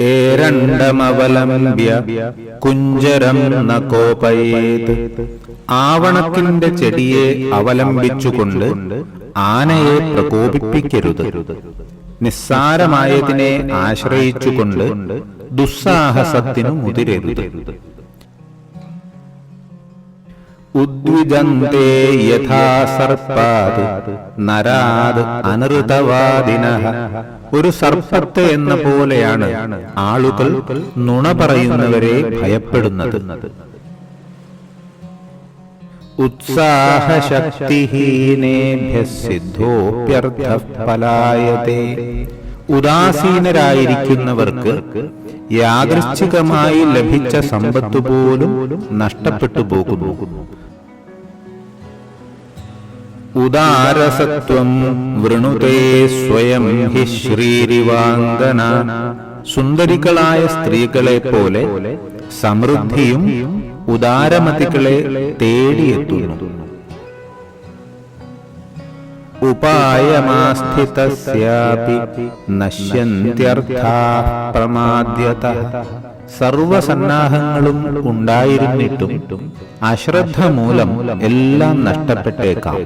ഏരണ്ടമവലംബ്യ കുഞ്ചരം നകോപയേത്. ആവണത്തിന്റെ ചെടിയെ അവലംബിച്ചുകൊണ്ട് ആനയെ പ്രകോപിപ്പിക്കരുത്. നിസ്സാരമായതിനെ ആശ്രയിച്ചുകൊണ്ട് ദുസ്സാഹസത്തിനു മുതിരരുത് ഉദ്വിജന്തേ യഥാ സർപ്പാത്. നരാത് അനൃതവാദിന. ഒരു സർപ്പത്തെ എന്ന പോലെയാണ് ആളുകൾ നുണ പറയുന്നവരെ ഭയപ്പെടുന്നത്. ഉത്സാഹശക്തിഹീനേഭ്യ സിദ്ധോപ്യർത്ഥ പലായത്തെ ഉദാസീനരായിരിക്കുന്നവർക്ക് യാദൃശ്ചികമായി ലഭിച്ച സമ്പത്ത് പോലും നഷ്ടപ്പെട്ടു പോകുന്നു. ഉദാരസത്വം വൃണുതേ സ്വയം ഹി ശ്രീരിവാങ്കന. സുന്ദരികളായ സ്ത്രീകളെ പോലെ സമൃദ്ധിയും ഉദാരമതികളെ തേടിയെത്തുന്നു. ഉപായമാസ്ഥിതസ്യാപി നശ്യന്ത്യർത്ഥാ പ്രമാദ്യത സർവസന്നാഹങ്ങളും ഉണ്ടായിരുന്നിട്ടും അശ്രദ്ധ മൂലം എല്ലാം നഷ്ടപ്പെട്ടേക്കാം.